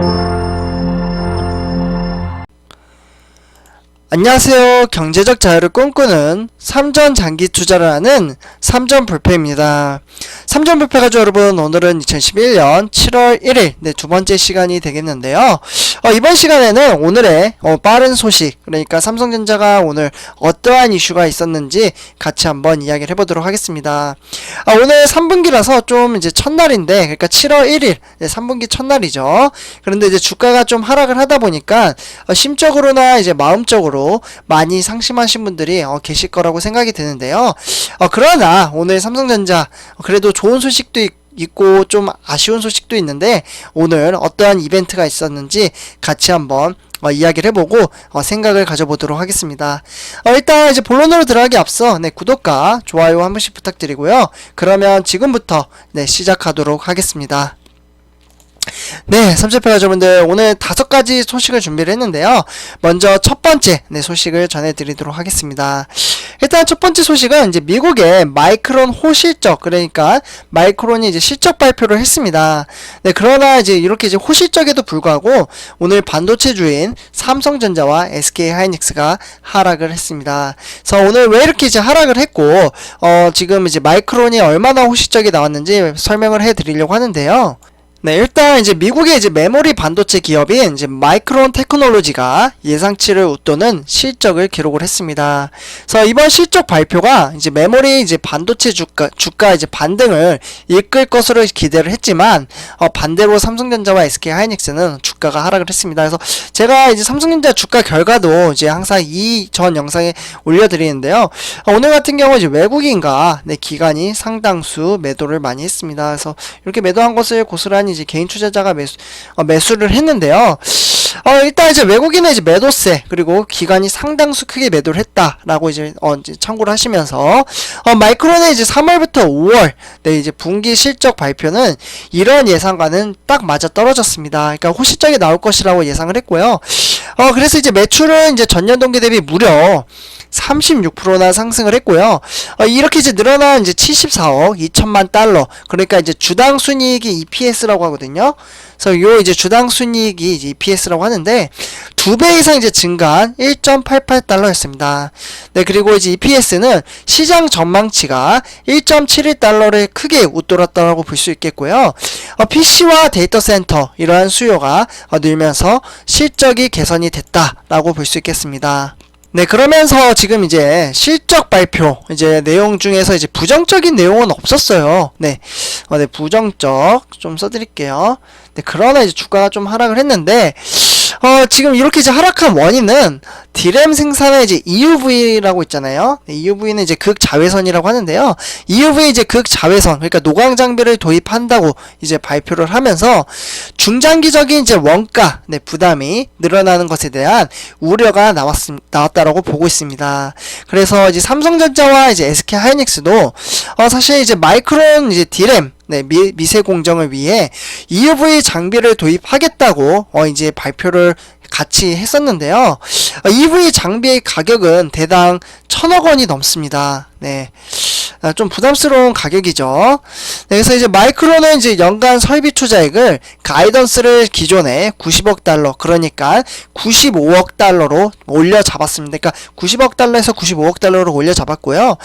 thank you 안녕하세요. 경제적 자유를 꿈꾸는 삼전 장기 투자를 하는 삼전 불패입니다. 삼전 불패 가족 여러분, 오늘은 2011년 7월 1일 네, 두 번째 시간이 되겠는데요. 어, 이번 시간에는 오늘의 어, 빠른 소식, 그러니까 삼성전자가 오늘 어떠한 이슈가 있었는지 같이 한번 이야기를 해보도록 하겠습니다. 아, 오늘 3분기라서 좀 이제 첫날인데, 그러니까 7월 1일, 네, 3분기 첫날이죠. 그런데 이제 주가가 좀 하락을 하다 보니까 어, 심적으로나 이제 마음적으로 많이 상심하신 분들이 어, 계실 거라고 생각이 드는데요. 어, 그러나 오늘 삼성전자 어, 그래도 좋은 소식도 있, 있고 좀 아쉬운 소식도 있는데 오늘 어떠한 이벤트가 있었는지 같이 한번 어, 이야기를 해보고 어, 생각을 가져보도록 하겠습니다. 어, 일단 이제 본론으로 들어가기 앞서 네, 구독과 좋아요 한 번씩 부탁드리고요. 그러면 지금부터 네, 시작하도록 하겠습니다. 네, 삼세표 가족분들 오늘 다섯 가지 소식을 준비를 했는데요. 먼저 첫 번째 네, 소식을 전해드리도록 하겠습니다. 일단 첫 번째 소식은 이제 미국의 마이크론 호실적 그러니까 마이크론이 이제 실적 발표를 했습니다. 네, 그러나 이제 이렇게 이제 호실적에도 불구하고 오늘 반도체 주인 삼성전자와 SK 하이닉스가 하락을 했습니다. 그래서 오늘 왜 이렇게 이제 하락을 했고 어 지금 이제 마이크론이 얼마나 호실적이 나왔는지 설명을 해드리려고 하는데요. 네, 일단 이제 미국의 이제 메모리 반도체 기업인 이제 마이크론 테크놀로지가 예상치를 웃도는 실적을 기록을 했습니다. 그래서 이번 실적 발표가 이제 메모리 이제 반도체 주가 주가 이제 반등을 이끌 것으로 기대를 했지만 어, 반대로 삼성전자와 SK 하이닉스는 주가가 하락을 했습니다. 그래서 제가 이제 삼성전자 주가 결과도 이제 항상 이 전 영상에 올려드리는데요. 어, 오늘 같은 경우 이제 외국인과 네, 기관이 상당수 매도를 많이 했습니다. 그래서 이렇게 매도한 것을 고스란히 이제 개인 투자자가 매수 어, 매수를 했는데요. 어, 일단 이제 외국인의 이제 매도세 그리고 기관이 상당수 크게 매도를 했다라고 이제 어 이제 참고를 하시면서 어 마이크론의 이제 3월부터 5월 네 이제 분기 실적 발표는 이런 예상과는 딱 맞아 떨어졌습니다. 그러니까 호실적이 나올 것이라고 예상을 했고요. 어 그래서 이제 매출은 이제 전년 동기 대비 무려 36%나 상승을 했고요. 어, 이렇게 이제 늘어난 이제 74억 2천만 달러. 그러니까 이제 주당 순이익이 EPS라고 하거든요. 그래서 요 이제 주당 순이익이 EPS라고 하는데 두 배 이상 이제 증가한 1.88달러였습니다. 네, 그리고 이제 EPS는 시장 전망치가 1.71달러를 크게 웃돌았다고 볼 수 있겠고요. 어, PC와 데이터 센터 이러한 수요가 어, 늘면서 실적이 개선이 됐다라고 볼 수 있겠습니다. 네, 그러면서 지금 이제 실적 발표 이제 내용 중에서 이제 부정적인 내용은 없었어요. 네, 어, 네 부정적 좀 써드릴게요. 네, 그러나 이제 주가가 좀 하락을 했는데 어, 지금 이렇게 이제 하락한 원인은 디램 생산의 이제 EUV라고 있잖아요. 네, EUV는 이제 극자외선이라고 하는데요. EUV 이제 극자외선, 그러니까 노광 장비를 도입한다고 이제 발표를 하면서 중장기적인 이제 원가, 네, 부담이 늘어나는 것에 대한 우려가 나왔, 나왔다라고 보고 있습니다. 그래서 이제 삼성전자와 이제 SK 하이닉스도 어, 사실 이제 마이크론 이제 디램 네, 미, 미세 공정을 위해 EUV 장비를 도입하겠다고 어 이제 발표를 같이 했었는데요. 어, EUV 장비의 가격은 대당 천억 원이 넘습니다. 네. 아, 좀 부담스러운 가격이죠. 네, 그래서 이제 마이크로는 이제 연간 설비 투자액을 가이던스를 기존에 90억 달러, 그러니까 95억 달러로 올려 잡았습니다. 그러니까 90억 달러에서 95억 달러로 올려 잡았고요.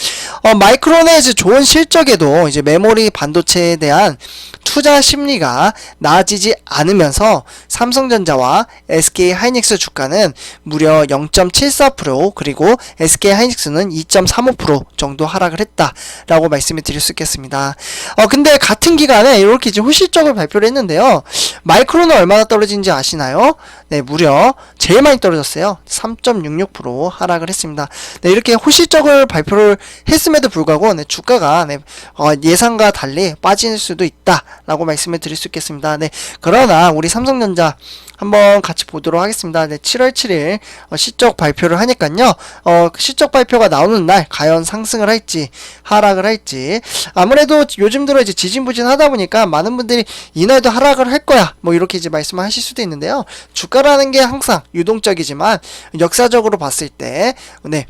어, 마이크론의 좋은 실적에도 이제 메모리 반도체에 대한 투자 심리가 나아지지 않으면서 삼성전자와 SK 하이닉스 주가는 무려 0.74% 그리고 SK 하이닉스는 2.35% 정도 하락을 했다라고 말씀을 드릴 수 있겠습니다. 어 근데 같은 기간에 이렇게 이제 호실적을 발표를 했는데요. 마이크론은 얼마나 떨어진지 아시나요? 네, 무려 제일 많이 떨어졌어요. 3.66% 하락을 했습니다. 네, 이렇게 호실적을 발표를 했 음에도 불구하고 네, 주가가 네, 어, 예상과 달리 빠질 수도 있다라고 말씀을 드릴 수 있겠습니다. 네, 그러나 우리 삼성전자 한번 같이 보도록 하겠습니다. 네, 7월 7일 어, 실적 발표를 하니까요. 어, 실적 발표가 나오는 날 과연 상승을 할지 하락을 할지 아무래도 요즘 들어 이제 지진부진하다 보니까 많은 분들이 이날도 하락을 할 거야 뭐 이렇게 이제 말씀을 하실 수도 있는데요. 주가라는 게 항상 유동적이지만 역사적으로 봤을 때 네.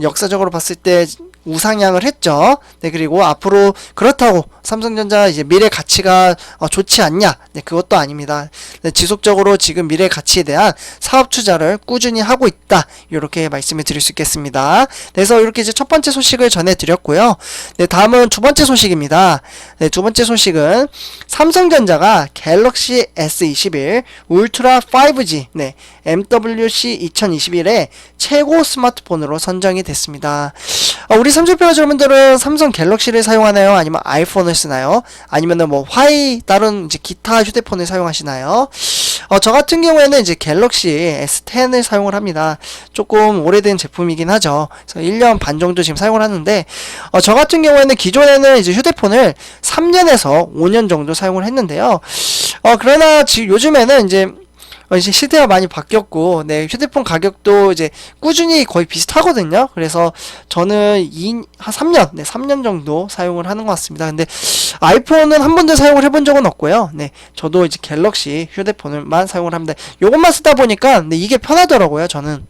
역사적으로 봤을 때 우상향을 했죠. 네, 그리고 앞으로 그렇다고 삼성전자 이제 미래 가치가 어, 좋지 않냐? 네, 그것도 아닙니다. 네, 지속적으로 지금 미래 가치에 대한 사업 투자를 꾸준히 하고 있다. 이렇게 말씀을 드릴 수 있겠습니다. 그래서 이렇게 이제 첫 번째 소식을 전해 드렸고요. 네, 다음은 두 번째 소식입니다. 네, 두 번째 소식은 삼성전자가 갤럭시 S21 울트라 5G 네, MWC 2021의 최고 스마트폰으로 선정이 됐습니다. 어, 우리 삼성평화 여러분들은 삼성 갤럭시를 사용하나요? 아니면 아이폰을 쓰나요? 아니면은 뭐 화이 다른 이제 기타 휴대폰을 사용하시나요? 어, 저 같은 경우에는 이제 갤럭시 S10을 사용을 합니다. 조금 오래된 제품이긴 하죠. 그래서 1년 반 정도 지금 사용을 하는데, 어, 저 같은 경우에는 기존에는 이제 휴대폰을 3년에서 5년 정도 사용을 했는데요. 어, 그러나 지금 요즘에는 이제 어, 이제 시대가 많이 바뀌었고, 네, 휴대폰 가격도 이제 꾸준히 거의 비슷하거든요. 그래서 저는 2, 한 3년, 네, 3년 정도 사용을 하는 것 같습니다. 근데 아이폰은 한 번도 사용을 해본 적은 없고요. 네, 저도 이제 갤럭시 휴대폰을만 사용을 합니다. 요것만 쓰다 보니까, 네, 이게 편하더라고요, 저는.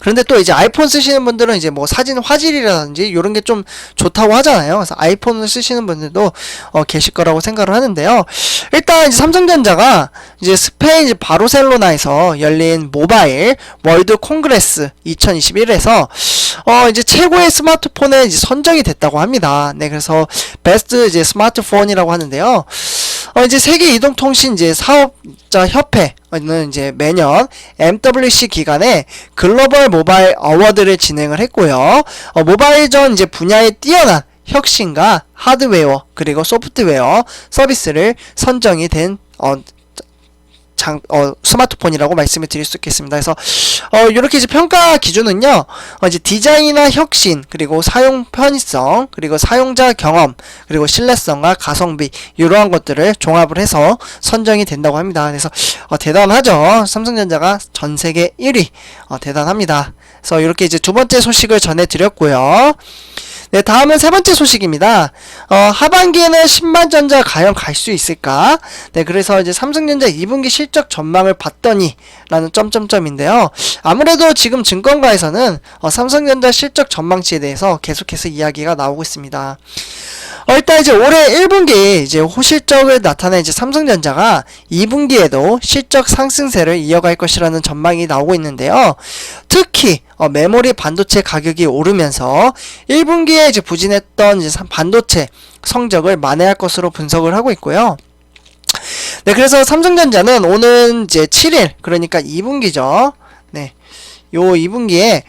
그런데 또 이제 아이폰 쓰시는 분들은 이제 뭐 사진 화질이라든지 이런 게 좀 좋다고 하잖아요. 그래서 아이폰을 쓰시는 분들도 어, 계실 거라고 생각을 하는데요. 일단 이제 삼성전자가 이제 스페인 바르셀로나에서 열린 모바일 월드 콩그레스 2021에서 어 이제 최고의 스마트폰에 이제 선정이 됐다고 합니다. 네, 그래서 베스트 이제 스마트폰이라고 하는데요. 어, 이제 세계 이동통신 이제 사업자 협회는 이제 매년 MWC 기간에 글로벌 모바일 어워드를 진행을 했고요. 어, 모바일 전 이제 분야에 뛰어난 혁신과 하드웨어 그리고 소프트웨어 서비스를 선정이 된 어, 장, 어, 스마트폰이라고 말씀을 드릴 수 있겠습니다. 그래서, 어, 이렇게 이제 평가 기준은요, 어, 이제 디자인이나 혁신, 그리고 사용 편의성, 그리고 사용자 경험, 그리고 신뢰성과 가성비, 이러한 것들을 종합을 해서 선정이 된다고 합니다. 그래서, 어, 대단하죠. 삼성전자가 전 세계 1위, 어, 대단합니다. 그래서 이렇게 이제 두 번째 소식을 전해드렸고요. 네, 다음은 세 번째 소식입니다. 어, 하반기에는 10만 전자 과연 갈 수 있을까? 네, 그래서 이제 삼성전자 2분기 실적 전망을 봤더니 라는 점점점인데요. 아무래도 지금 증권가에서는 어, 삼성전자 실적 전망치에 대해서 계속해서 이야기가 나오고 있습니다. 어, 일단 이제 올해 1분기 이제 호실적을 나타낸 이제 삼성전자가 2분기에도 실적 상승세를 이어갈 것이라는 전망이 나오고 있는데요. 특히 어, 메모리 반도체 가격이 오르면서 1분기에 이제 부진했던 이제 삼- 반도체 성적을 만회할 것으로 분석을 하고 있고요. 네, 그래서 삼성전자는 오는 이제 7일, 그러니까 2분기죠. 네. 요 2분기에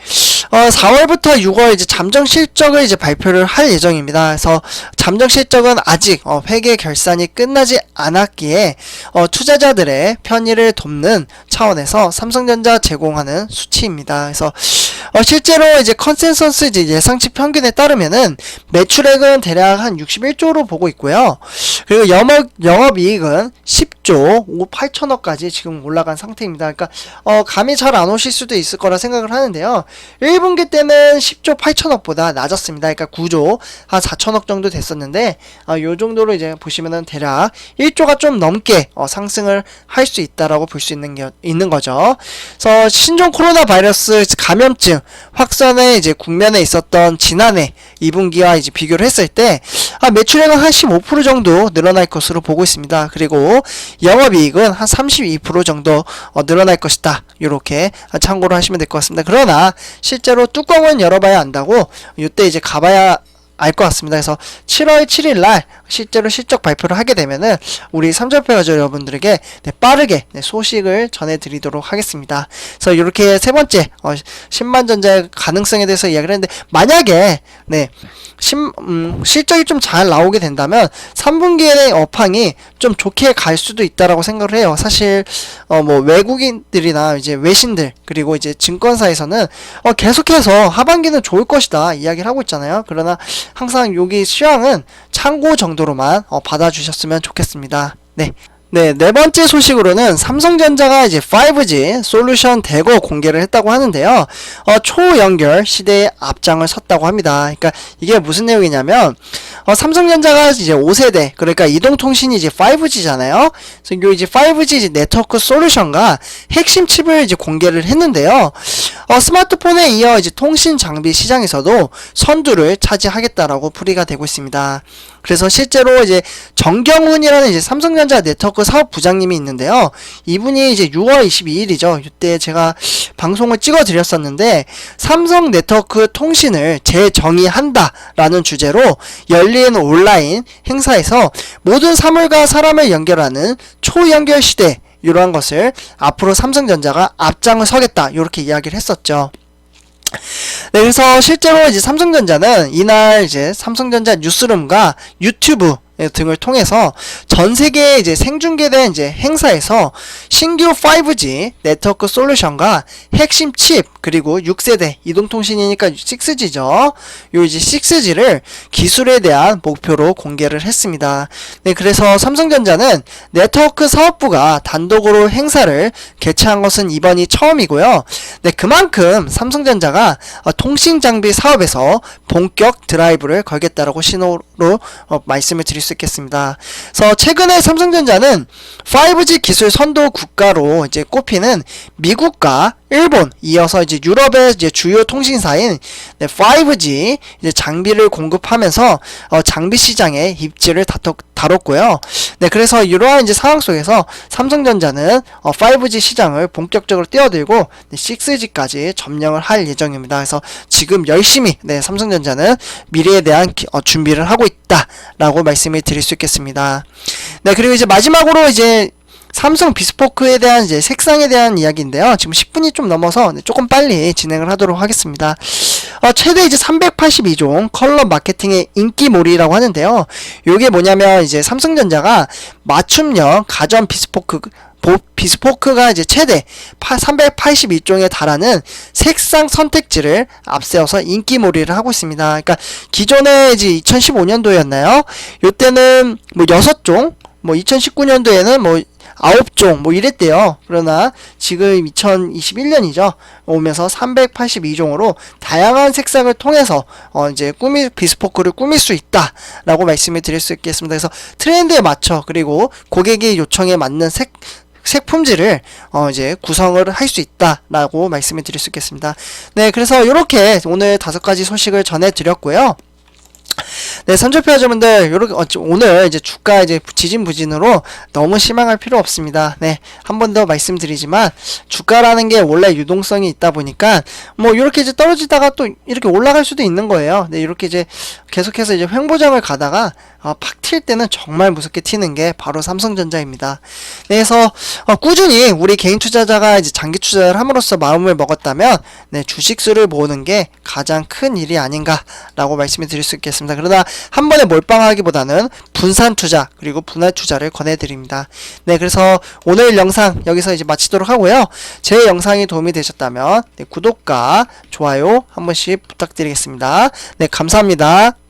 어, 4월부터 6월 이제 잠정 실적을 이제 발표를 할 예정입니다. 그래서 잠정 실적은 아직 어, 회계 결산이 끝나지 않았기에 어, 투자자들의 편의를 돕는 차원에서 삼성전자 제공하는 수치입니다. 그래서 어, 실제로 이제 컨센서스 이제 예상치 평균에 따르면은 매출액은 대략 한 61조로 보고 있고요. 그리고 영업 영업이익은 10 조5 8천억까지 지금 올라간 상태입니다. 그러니까 어, 감이 잘 안 오실 수도 있을 거라 생각을 하는데요. 1분기 때는 10조 8천억보다 낮았습니다. 그러니까 9조 한 4천억 정도 됐었는데 어, 요 정도로 이제 보시면은 대략 1조가 좀 넘게 어, 상승을 할 수 있다라고 볼 수 있는 게 있는 거죠. 그래서 신종 코로나 바이러스 감염증 확산에 이제 국면에 있었던 지난해 2분기와 이제 비교를 했을 때 아, 매출액은 한 15% 정도 늘어날 것으로 보고 있습니다. 그리고 영업이익은 한 32% 정도 어, 늘어날 것이다. 이렇게 참고로 하시면 될 것 같습니다. 그러나 실제로 뚜껑은 열어봐야 안다고 이때 이제 가봐야 알 것 같습니다. 그래서 7월 7일 날 실제로 실적 발표를 하게 되면은 우리 삼절패 가족 여러분들에게 네, 빠르게 네, 소식을 전해드리도록 하겠습니다. 그래서 이렇게 세 번째 어, 10만 전자의 가능성에 대해서 이야기를 했는데 만약에 네 심, 음, 실적이 좀 잘 나오게 된다면 3분기의 업황이 좀 좋게 갈 수도 있다라고 생각을 해요. 사실 어 뭐 외국인들이나 이제 외신들 그리고 이제 증권사에서는 어 계속해서 하반기는 좋을 것이다 이야기를 하고 있잖아요. 그러나 항상 여기 시황은 참고 정 도로만 어 받아주셨으면 좋겠습니다. 네. 네, 네 번째 소식으로는 삼성전자가 이제 5G 솔루션 대거 공개를 했다고 하는데요. 어, 초연결 시대에 앞장을 섰다고 합니다. 그러니까 이게 무슨 내용이냐면 어, 삼성전자가 이제 5세대 그러니까 이동통신이 이제 5G잖아요. 그래서 요 이제 5G 이제 네트워크 솔루션과 핵심 칩을 이제 공개를 했는데요. 어, 스마트폰에 이어 이제 통신 장비 시장에서도 선두를 차지하겠다라고 풀이가 되고 있습니다. 그래서 실제로 이제 정경훈이라는 이제 삼성전자 네트워크 사업 부장님이 있는데요. 이분이 이제 6월 22일이죠. 이때 제가 방송을 찍어 드렸었는데 삼성 네트워크 통신을 재정의한다라는 주제로 열린 온라인 행사에서 모든 사물과 사람을 연결하는 초연결 시대 이러한 것을 앞으로 삼성전자가 앞장을 서겠다 이렇게 이야기를 했었죠. 네, 그래서 실제로 이제 삼성전자는 이날 이제 삼성전자 뉴스룸과 유튜브 등을 통해서 전 세계에 이제 생중계된 이제 행사에서 신규 5G 네트워크 솔루션과 핵심 칩 그리고 6세대 이동통신이니까 6G죠. 요 이제 6G를 기술에 대한 목표로 공개를 했습니다. 네, 그래서 삼성전자는 네트워크 사업부가 단독으로 행사를 개최한 것은 이번이 처음이고요. 네, 그만큼 삼성전자가 어, 통신 장비 사업에서 본격 드라이브를 걸겠다라고 신호로 어, 말씀을 드릴 수 있겠습니다. 그래서 최근에 삼성전자는 5G 기술 선도 국가로 이제 꼽히는 미국과 일본 이어서 이제 유럽의 이제 주요 통신사인 네, 5G 이제 장비를 공급하면서 어, 장비 시장의 입지를 다뤘고요. 네, 그래서 이러한 이제 상황 속에서 삼성전자는 어, 5G 시장을 본격적으로 뛰어들고 네, 6G까지 점령을 할 예정입니다. 그래서 지금 열심히 네, 삼성전자는 미래에 대한 기- 어, 준비를 하고 있다라고 말씀을 드릴 수 있겠습니다. 네, 그리고 이제 마지막으로 이제 삼성 비스포크에 대한 이제 색상에 대한 이야기인데요. 지금 10분이 좀 넘어서 네, 조금 빨리 진행을 하도록 하겠습니다. 어, 최대 이제 382종 컬러 마케팅의 인기몰이라고 하는데요. 요게 뭐냐면 이제 삼성전자가 맞춤형 가전 비스포크 보- 비스포크가 이제 최대 382종에 달하는 색상 선택지를 앞세워서 인기몰이를 하고 있습니다. 그러니까 기존에 이제 2015년도였나요? 요때는 뭐 6종, 뭐 2019년도에는 뭐 9종 뭐 이랬대요. 그러나 지금 2021년이죠. 오면서 382종으로 다양한 색상을 통해서 어 이제 꾸미 비스포크를 꾸밀 수 있다라고 말씀을 드릴 수 있겠습니다. 그래서 트렌드에 맞춰 그리고 고객의 요청에 맞는 색 색품질을 어 이제 구성을 할 수 있다라고 말씀을 드릴 수 있겠습니다. 네, 그래서 이렇게 오늘 다섯 가지 소식을 전해 드렸고요. 네, 선조표 여러분들, 요렇게, 어, 지- 오늘 이제 주가 이제 지진 부진으로 너무 실망할 필요 없습니다. 네, 한 번 더 말씀드리지만, 주가라는 게 원래 유동성이 있다 보니까, 뭐, 요렇게 이제 떨어지다가 또 이렇게 올라갈 수도 있는 거예요. 네, 이렇게 이제 계속해서 이제 횡보장을 가다가, 어, 팍튈 때는 정말 무섭게 튀는 게 바로 삼성전자입니다. 네, 그래서, 어, 꾸준히 우리 개인 투자자가 이제 장기 투자를 함으로써 마음을 먹었다면, 네, 주식수를 모으는 게 가장 큰 일이 아닌가라고 말씀을 드릴 수 있겠습니다. 그러나 한 번에 몰빵하기보다는 분산 투자 그리고 분할 투자를 권해드립니다. 네, 그래서 오늘 영상 여기서 이제 마치도록 하고요. 제 영상이 도움이 되셨다면 네, 구독과 좋아요 한 번씩 부탁드리겠습니다. 네, 감사합니다.